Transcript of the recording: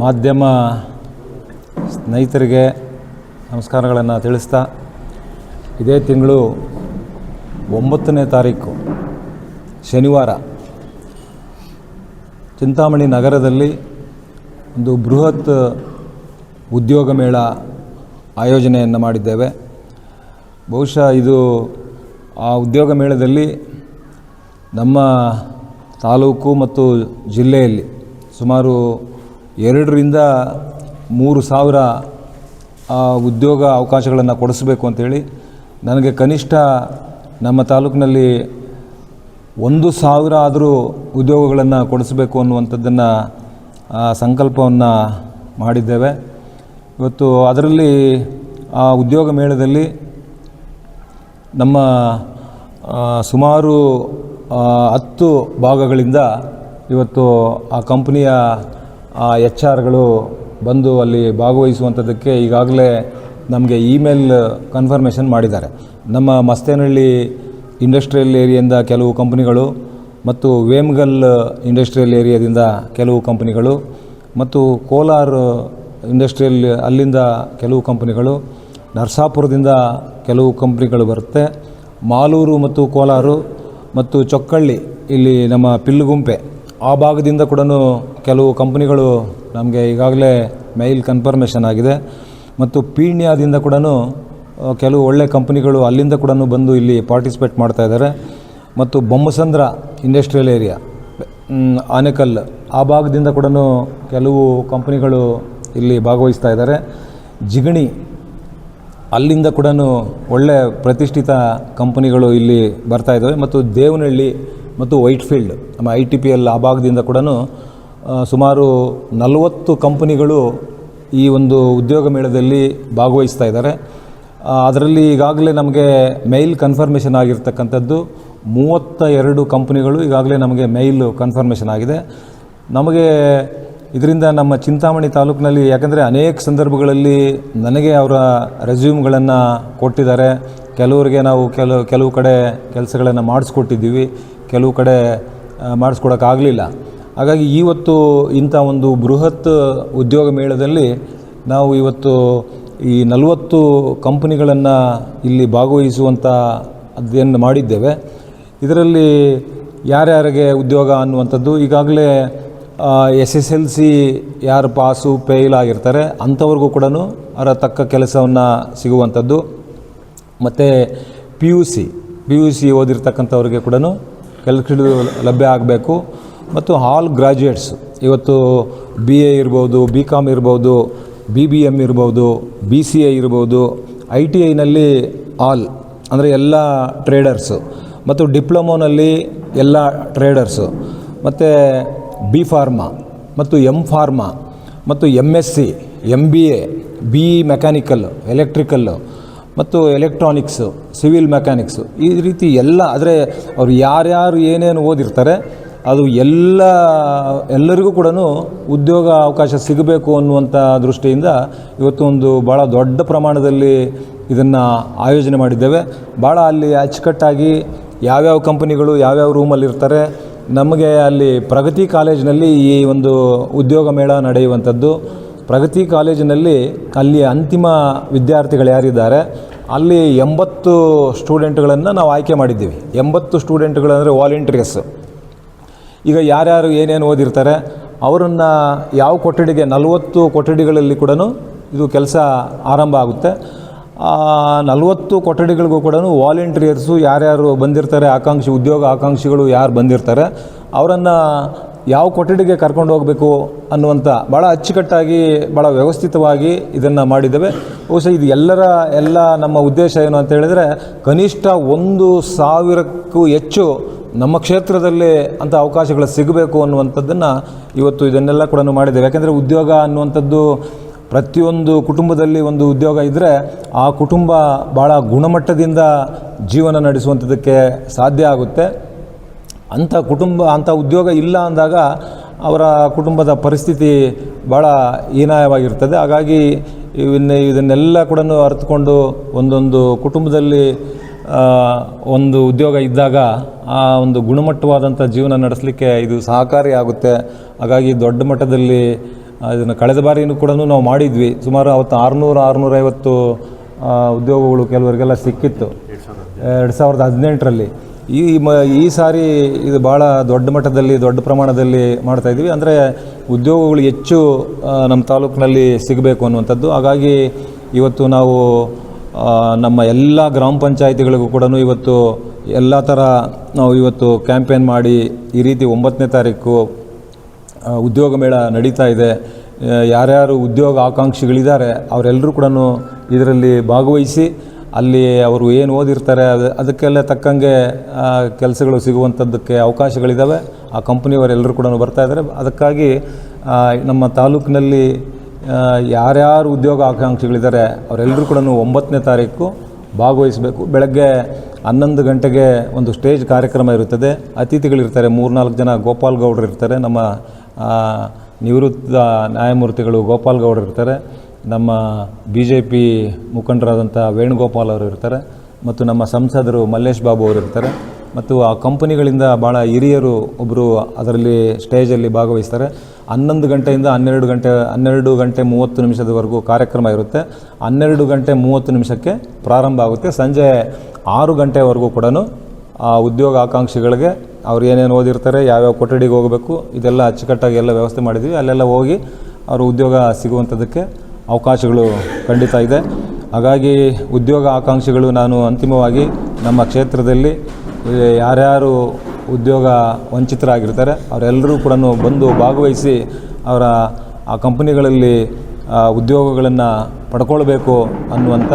ಮಾಧ್ಯಮ ಸ್ನೇಹಿತರಿಗೆ ನಮಸ್ಕಾರಗಳನ್ನು ತಿಳಿಸ್ತಾ ಇದೇ ತಿಂಗಳು ಒಂಬತ್ತನೇ ತಾರೀಕು, ಶನಿವಾರ, ಚಿಂತಾಮಣಿ ನಗರದಲ್ಲಿ ಒಂದು ಬೃಹತ್ ಉದ್ಯೋಗ ಮೇಳ ಆಯೋಜನೆಯನ್ನು ಮಾಡಿದ್ದೇವೆ. ಬಹುಶಃ ಇದು ಆ ಉದ್ಯೋಗ ಮೇಳದಲ್ಲಿ ನಮ್ಮ ತಾಲೂಕು ಮತ್ತು ಜಿಲ್ಲೆಯಲ್ಲಿ ಸುಮಾರು ಎರಡರಿಂದ ಮೂರು ಸಾವಿರ ಉದ್ಯೋಗ ಅವಕಾಶಗಳನ್ನು ಕೊಡಿಸ್ಬೇಕು ಅಂಥೇಳಿ ನನಗೆ ಕನಿಷ್ಠ ನಮ್ಮ ತಾಲೂಕಿನಲ್ಲಿ ಒಂದು ಸಾವಿರ ಆದರೂ ಉದ್ಯೋಗಗಳನ್ನು ಕೊಡಿಸಬೇಕು ಅನ್ನುವಂಥದ್ದನ್ನು ಸಂಕಲ್ಪವನ್ನು ಮಾಡಿದ್ದೇವೆ. ಇವತ್ತು ಅದರಲ್ಲಿ, ಆ, ಉದ್ಯೋಗ ಮೇಳದಲ್ಲಿ ನಮ್ಮ ಸುಮಾರು ಹತ್ತು ಭಾಗಗಳಿಂದ ಇವತ್ತು ಆ ಕಂಪ್ನಿಯ ಎಚ್ ಆರ್ಗಳು ಬಂದು ಅಲ್ಲಿ ಭಾಗವಹಿಸುವಂಥದ್ದಕ್ಕೆ ಈಗಾಗಲೇ ನಮಗೆ ಇಮೇಲ್ ಕನ್ಫರ್ಮೇಷನ್ ಮಾಡಿದ್ದಾರೆ. ನಮ್ಮ ಮಸ್ತೇನಹಳ್ಳಿ ಇಂಡಸ್ಟ್ರಿಯಲ್ ಏರಿಯಿಂದ ಕೆಲವು ಕಂಪ್ನಿಗಳು ಮತ್ತು ವೇಮ್ಗಲ್ ಇಂಡಸ್ಟ್ರಿಯಲ್ ಏರಿಯಾದಿಂದ ಕೆಲವು ಕಂಪ್ನಿಗಳು ಮತ್ತು ಕೋಲಾರ ಇಂಡಸ್ಟ್ರಿಯಲ್ ಅಲ್ಲಿಂದ ಕೆಲವು ಕಂಪ್ನಿಗಳು, ನರಸಾಪುರದಿಂದ ಕೆಲವು ಕಂಪ್ನಿಗಳು ಬರುತ್ತೆ. ಮಾಲೂರು ಮತ್ತು ಕೋಲಾರು ಮತ್ತು ಚೊಕ್ಕಳ್ಳಿ ಇಲ್ಲಿ ನಮ್ಮ ಪಿಲ್ಲುಗುಂಪೆ ಆ ಭಾಗದಿಂದ ಕೂಡ ಕೆಲವು ಕಂಪ್ನಿಗಳು ನಮಗೆ ಈಗಾಗಲೇ ಮೇಲ್ ಕನ್ಫರ್ಮೇಷನ್ ಆಗಿದೆ. ಮತ್ತು ಪೀಣ್ಯದಿಂದ ಕೂಡ ಕೆಲವು ಒಳ್ಳೆ ಕಂಪ್ನಿಗಳು ಅಲ್ಲಿಂದ ಕೂಡ ಬಂದು ಇಲ್ಲಿ ಪಾರ್ಟಿಸಿಪೇಟ್ ಮಾಡ್ತಾ ಇದ್ದಾರೆ. ಮತ್ತು ಬೊಮ್ಮಸಂದ್ರ ಇಂಡಸ್ಟ್ರಿಯಲ್ ಏರಿಯಾ ಆನೆಕಲ್, ಆ ಭಾಗದಿಂದ ಕೂಡ ಕೆಲವು ಕಂಪ್ನಿಗಳು ಇಲ್ಲಿ ಭಾಗವಹಿಸ್ತಾ ಇದ್ದಾರೆ. ಜಿಗಣಿ, ಅಲ್ಲಿಂದ ಕೂಡ ಒಳ್ಳೆ ಪ್ರತಿಷ್ಠಿತ ಕಂಪನಿಗಳು ಇಲ್ಲಿ ಬರ್ತಾ ಇದ್ದಾವೆ. ಮತ್ತು ದೇವನಹಳ್ಳಿ ಮತ್ತು ವೈಟ್ ಫೀಲ್ಡ್ ನಮ್ಮ ಐ ಟಿ ಪಿ ಎಲ್ ಆ ಭಾಗದಿಂದ ಕೂಡ ಸುಮಾರು ನಲವತ್ತು ಕಂಪನಿಗಳು ಈ ಒಂದು ಉದ್ಯೋಗ ಮೇಳದಲ್ಲಿ ಭಾಗವಹಿಸ್ತಾ ಇದ್ದಾರೆ. ಅದರಲ್ಲಿ ಈಗಾಗಲೇ ನಮಗೆ ಮೇಲ್ ಕನ್ಫರ್ಮೇಷನ್ ಆಗಿರ್ತಕ್ಕಂಥದ್ದು ಮೂವತ್ತ ಎರಡು ಕಂಪನಿಗಳು ಈಗಾಗಲೇ ನಮಗೆ ಮೇಲ್ ಕನ್ಫರ್ಮೇಷನ್ ಆಗಿದೆ. ನಮಗೆ ಇದರಿಂದ ನಮ್ಮ ಚಿಂತಾಮಣಿ ತಾಲೂಕಿನಲ್ಲಿ ಯಾಕಂದರೆ ಅನೇಕ ಸಂದರ್ಭಗಳಲ್ಲಿ ನನಗೆ ಅವರ ರೆಸ್ಯೂಮ್ಗಳನ್ನು ಕೊಟ್ಟಿದ್ದಾರೆ. ಕೆಲವರಿಗೆ ನಾವು ಕೆಲವು ಕೆಲವು ಕಡೆ ಕೆಲಸಗಳನ್ನು ಮಾಡಿಸ್ಕೊಟ್ಟಿದ್ದೀವಿ. ಕೆಲವು ಕಡೆ ಮಾಡಿಸ್ಕೊಡೋಕ್ಕಾಗಲಿಲ್ಲ. ಹಾಗಾಗಿ ಇವತ್ತು ಇಂಥ ಒಂದು ಬೃಹತ್ ಉದ್ಯೋಗ ಮೇಳದಲ್ಲಿ ನಾವು ಇವತ್ತು ಈ ನಲವತ್ತು ಕಂಪನಿಗಳನ್ನು ಇಲ್ಲಿ ಭಾಗವಹಿಸುವಂಥ ಅದನ್ನು ಮಾಡಿದ್ದೇವೆ. ಇದರಲ್ಲಿ ಯಾರ್ಯಾರಿಗೆ ಉದ್ಯೋಗ ಅನ್ನುವಂಥದ್ದು, ಈಗಾಗಲೇ ಎಸ್ ಎಸ್ ಎಲ್ ಸಿ ಯಾರು ಪಾಸು ಫೇಲ್ ಆಗಿರ್ತಾರೆ, ಅಂಥವ್ರಿಗೂ ಕೂಡ ಅದರ ತಕ್ಕ ಕೆಲಸವನ್ನು ಸಿಗುವಂಥದ್ದು. ಮತ್ತು P U C, P U C ಓದಿರ್ತಕ್ಕಂಥವ್ರಿಗೆ ಕೂಡ ಕೆಲಸಗಳು ಲಭ್ಯ ಆಗಬೇಕು. ಮತ್ತು ಆಲ್ ಗ್ರಾಜ್ಯುಯೇಟ್ಸ್ ಇವತ್ತು ಬಿ ಎ ಇರ್ಬೋದು ಬಿ ಕಾಮ್ ಇರ್ಬೋದು ಬಿ ಬಿ ಎಂ ಇರ್ಬೋದು ಬಿ ಸಿ ಎ ಇರ್ಬೋದು ಐ ಟಿ ಐನಲ್ಲಿ ಆಲ್ ಅಂದರೆ ಎಲ್ಲ ಟ್ರೇಡರ್ಸು ಮತ್ತು ಡಿಪ್ಲೊಮೋನಲ್ಲಿ ಎಲ್ಲ ಟ್ರೇಡರ್ಸು ಮತ್ತು ಬಿ ಫಾರ್ಮಾ ಮತ್ತು ಎಂ ಫಾರ್ಮಾ ಮತ್ತು M S C M B A B E mechanical electrical ಮತ್ತು ಎಲೆಕ್ಟ್ರಾನಿಕ್ಸು ಸಿವಿಲ್ ಮೆಕ್ಯಾನಿಕ್ಸು ಈ ರೀತಿ ಎಲ್ಲ, ಆದರೆ ಅವರು ಯಾರ್ಯಾರು ಏನೇನು ಓದಿರ್ತಾರೆ, ಅದು ಎಲ್ಲ, ಎಲ್ಲರಿಗೂ ಕೂಡ ಉದ್ಯೋಗ ಅವಕಾಶ ಸಿಗಬೇಕು ಅನ್ನುವಂಥ ದೃಷ್ಟಿಯಿಂದ ಇವತ್ತು ಒಂದು ಭಾಳ ದೊಡ್ಡ ಪ್ರಮಾಣದಲ್ಲಿ ಇದನ್ನು ಆಯೋಜನೆ ಮಾಡಿದ್ದೇವೆ. ಭಾಳ ಅಲ್ಲಿ ಅಚ್ಚುಕಟ್ಟಾಗಿ ಯಾವ್ಯಾವ ಕಂಪನಿಗಳು ಯಾವ್ಯಾವ ರೂಮಲ್ಲಿರ್ತಾರೆ, ನಮಗೆ ಅಲ್ಲಿ ಪ್ರಗತಿ ಕಾಲೇಜಿನಲ್ಲಿ ಈ ಒಂದು ಉದ್ಯೋಗ ಮೇಳ ನಡೆಯುವಂಥದ್ದು. ಪ್ರಗತಿ ಕಾಲೇಜಿನಲ್ಲಿ ಅಲ್ಲಿ ಅಂತಿಮ ವಿದ್ಯಾರ್ಥಿಗಳು ಯಾರಿದ್ದಾರೆ? ಅಲ್ಲಿ ಎಂಬತ್ತು ಸ್ಟೂಡೆಂಟ್ಗಳನ್ನು ನಾವು ಆಯ್ಕೆ ಮಾಡಿದ್ದೀವಿ. ಎಂಬತ್ತು ಸ್ಟೂಡೆಂಟ್ಗಳಂದರೆ ವಾಲಂಟಿಯರ್ಸ್. ಈಗ ಯಾರ್ಯಾರು ಏನೇನು ಓದಿರ್ತಾರೆ, ಅವರನ್ನು ಯಾವ ಕೊಠಡಿಗೆ, ನಲವತ್ತು ಕೊಠಡಿಗಳಲ್ಲಿ ಕೂಡ ಇದು ಕೆಲಸ ಆರಂಭ ಆಗುತ್ತೆ. ನಲವತ್ತು ಕೊಠಡಿಗಳಿಗೂ ಕೂಡ ವಾಲಂಟಿಯರ್ಸು ಯಾರ್ಯಾರು ಬಂದಿರ್ತಾರೆ, ಆಕಾಂಕ್ಷಿ ಉದ್ಯೋಗ ಆಕಾಂಕ್ಷಿಗಳು ಯಾರು ಬಂದಿರ್ತಾರೆ, ಅವರನ್ನು ಯಾವ ಕೊಠಡಿಗೆ ಕರ್ಕೊಂಡು ಹೋಗಬೇಕು ಅನ್ನುವಂಥ ಭಾಳ ಅಚ್ಚುಕಟ್ಟಾಗಿ ಭಾಳ ವ್ಯವಸ್ಥಿತವಾಗಿ ಇದನ್ನು ಮಾಡಿದ್ದೇವೆ. ಬಹುಶಃ ಇದು ಎಲ್ಲರ, ಎಲ್ಲ ನಮ್ಮ ಉದ್ದೇಶ ಏನು ಅಂತ ಹೇಳಿದರೆ, ಕನಿಷ್ಠ ಒಂದು ಸಾವಿರಕ್ಕೂ ಹೆಚ್ಚು ನಮ್ಮ ಕ್ಷೇತ್ರದಲ್ಲಿ ಅಂಥ ಅವಕಾಶಗಳು ಸಿಗಬೇಕು ಅನ್ನುವಂಥದ್ದನ್ನು ಇವತ್ತು ಇದನ್ನೆಲ್ಲ ಕೂಡ ಮಾಡಿದ್ದೇವೆ. ಯಾಕೆಂದರೆ ಉದ್ಯೋಗ ಅನ್ನುವಂಥದ್ದು ಪ್ರತಿಯೊಂದು ಕುಟುಂಬದಲ್ಲಿ ಒಂದು ಉದ್ಯೋಗ ಇದ್ದರೆ ಆ ಕುಟುಂಬ ಭಾಳ ಗುಣಮಟ್ಟದಿಂದ ಜೀವನ ನಡೆಸುವಂಥದ್ದಕ್ಕೆ ಸಾಧ್ಯ ಆಗುತ್ತೆ. ಅಂಥ ಕುಟುಂಬ ಅಂಥ ಉದ್ಯೋಗ ಇಲ್ಲ ಅಂದಾಗ ಅವರ ಕುಟುಂಬದ ಪರಿಸ್ಥಿತಿ ಭಾಳ ಹೀನಾಯವಾಗಿರ್ತದೆ. ಹಾಗಾಗಿ ಇವನ್ನ ಇದನ್ನೆಲ್ಲ ಕೂಡ ಅರ್ಥಕೊಂಡು ಒಂದೊಂದು ಕುಟುಂಬದಲ್ಲಿ ಒಂದು ಉದ್ಯೋಗ ಇದ್ದಾಗ ಆ ಒಂದು ಗುಣಮಟ್ಟವಾದಂಥ ಜೀವನ ನಡೆಸಲಿಕ್ಕೆ ಇದು ಸಹಕಾರಿಯಾಗುತ್ತೆ ಹಾಗಾಗಿ ದೊಡ್ಡ ಮಟ್ಟದಲ್ಲಿ ಇದನ್ನು ಕಳೆದ ಬಾರಿಯೂ ಕೂಡ ನಾವು ಮಾಡಿದ್ವಿ. ಸುಮಾರು ಅವತ್ತು ಆರುನೂರು ಆರುನೂರೈವತ್ತು ಉದ್ಯೋಗಗಳು ಕೆಲವರಿಗೆಲ್ಲ ಸಿಕ್ಕಿತ್ತು. ಎರಡು ಸಾವಿರದ ಹದಿನೆಂಟರಲ್ಲಿ. ಈ ಮ ಈ ಸಾರಿ ಇದು ಭಾಳ ದೊಡ್ಡ ಮಟ್ಟದಲ್ಲಿ, ದೊಡ್ಡ ಪ್ರಮಾಣದಲ್ಲಿ ಮಾಡ್ತಾ ಇದ್ದೀವಿ. ಅಂದರೆ ಉದ್ಯೋಗಗಳು ಹೆಚ್ಚು ನಮ್ಮ ತಾಲೂಕಿನಲ್ಲಿ ಸಿಗಬೇಕು ಅನ್ನುವಂಥದ್ದು. ಹಾಗಾಗಿ ಇವತ್ತು ನಾವು ನಮ್ಮ ಎಲ್ಲ ಗ್ರಾಮ ಪಂಚಾಯಿತಿಗಳಿಗೂ ಕೂಡ ಇವತ್ತು ಎಲ್ಲ ಥರ ನಾವು ಇವತ್ತು ಕ್ಯಾಂಪೇನ್ ಮಾಡಿ ಈ ರೀತಿ ಒಂಬತ್ತನೇ ತಾರೀಕು ಉದ್ಯೋಗ ಮೇಳ ನಡೀತಾ ಇದೆ. ಯಾರ್ಯಾರು ಉದ್ಯೋಗ ಆಕಾಂಕ್ಷಿಗಳಿದ್ದಾರೆ, ಅವರೆಲ್ಲರೂ ಕೂಡ ಇದರಲ್ಲಿ ಭಾಗವಹಿಸಿ ಅಲ್ಲಿ ಅವರು ಏನು ಓದಿರ್ತಾರೆ, ಅದು, ಅದಕ್ಕೆಲ್ಲ ತಕ್ಕಂಗೆ ಕೆಲಸಗಳು ಸಿಗುವಂಥದ್ದಕ್ಕೆ ಅವಕಾಶಗಳಿದ್ದಾವೆ ಆ ಕಂಪ್ನಿಯವರೆಲ್ಲರೂ ಕೂಡ ಬರ್ತಾ ಇದ್ದಾರೆ ಅದಕ್ಕಾಗಿ ನಮ್ಮ ತಾಲೂಕಿನಲ್ಲಿ ಯಾರ್ಯಾರು ಉದ್ಯೋಗ ಆಕಾಂಕ್ಷಿಗಳಿದ್ದಾರೆ ಅವರೆಲ್ಲರೂ ಕೂಡ ಒಂಬತ್ತನೇ ತಾರೀಕು ಭಾಗವಹಿಸಬೇಕು. ಬೆಳಗ್ಗೆ ಹನ್ನೊಂದು ಗಂಟೆಗೆ ಒಂದು ಸ್ಟೇಜ್ ಕಾರ್ಯಕ್ರಮ ಇರುತ್ತದೆ. ಅತಿಥಿಗಳಿರ್ತಾರೆ, ಮೂರ್ನಾಲ್ಕು ಜನ ಗೋಪಾಲ್ ಗೌಡ್ರು ಇರ್ತಾರೆ. ನಮ್ಮ ನಿವೃತ್ತ ನ್ಯಾಯಮೂರ್ತಿಗಳು ಗೋಪಾಲ್ ಗೌಡ್ರು ಇರ್ತಾರೆ. ನಮ್ಮ ಬಿ ಜೆ ಪಿ ಮುಖಂಡರಾದಂಥ ವೇಣುಗೋಪಾಲ್ ಅವರು ಇರ್ತಾರೆ ಮತ್ತು ನಮ್ಮ ಸಂಸದರು ಮಲ್ಲೇಶ್ ಬಾಬು ಅವರು ಇರ್ತಾರೆ. ಮತ್ತು ಆ ಕಂಪನಿಗಳಿಂದ ಭಾಳ ಹಿರಿಯರು ಒಬ್ಬರು ಅದರಲ್ಲಿ ಸ್ಟೇಜಲ್ಲಿ ಭಾಗವಹಿಸ್ತಾರೆ. ಹನ್ನೊಂದು ಗಂಟೆಯಿಂದ ಹನ್ನೆರಡು ಗಂಟೆ ಹನ್ನೆರಡು ಗಂಟೆ ಮೂವತ್ತು ನಿಮಿಷದವರೆಗೂ ಕಾರ್ಯಕ್ರಮ ಇರುತ್ತೆ. ಹನ್ನೆರಡು ಗಂಟೆ ಮೂವತ್ತು ನಿಮಿಷಕ್ಕೆ ಪ್ರಾರಂಭ ಆಗುತ್ತೆ. ಸಂಜೆ ಆರು ಗಂಟೆವರೆಗೂ ಕೂಡ ಆ ಉದ್ಯೋಗ ಆಕಾಂಕ್ಷಿಗಳಿಗೆ ಅವ್ರು ಏನೇನು ಓದಿರ್ತಾರೆ, ಯಾವ್ಯಾವ ಕೊಠಡಿಗೆ ಹೋಗಬೇಕು, ಇದೆಲ್ಲ ಅಚ್ಚುಕಟ್ಟಾಗಿ ಎಲ್ಲ ವ್ಯವಸ್ಥೆ ಮಾಡಿದ್ವಿ. ಅಲ್ಲೆಲ್ಲ ಹೋಗಿ ಅವರು ಉದ್ಯೋಗ ಸಿಗುವಂಥದ್ದಕ್ಕೆ ಅವಕಾಶಗಳು ಖಂಡಿತ ಇದೆ. ಹಾಗಾಗಿ ಉದ್ಯೋಗ ಆಕಾಂಕ್ಷಿಗಳು ನಾನು ಅಂತಿಮವಾಗಿ ನಮ್ಮ ಕ್ಷೇತ್ರದಲ್ಲಿ ಯಾರ್ಯಾರು ಉದ್ಯೋಗ ವಂಚಿತರಾಗಿರ್ತಾರೆ, ಅವರೆಲ್ಲರೂ ಕೂಡ ಬಂದು ಭಾಗವಹಿಸಿ ಅವರ ಆ ಕಂಪನಿಗಳಲ್ಲಿ ಉದ್ಯೋಗಗಳನ್ನು ಪಡ್ಕೊಳ್ಬೇಕು ಅನ್ನುವಂಥ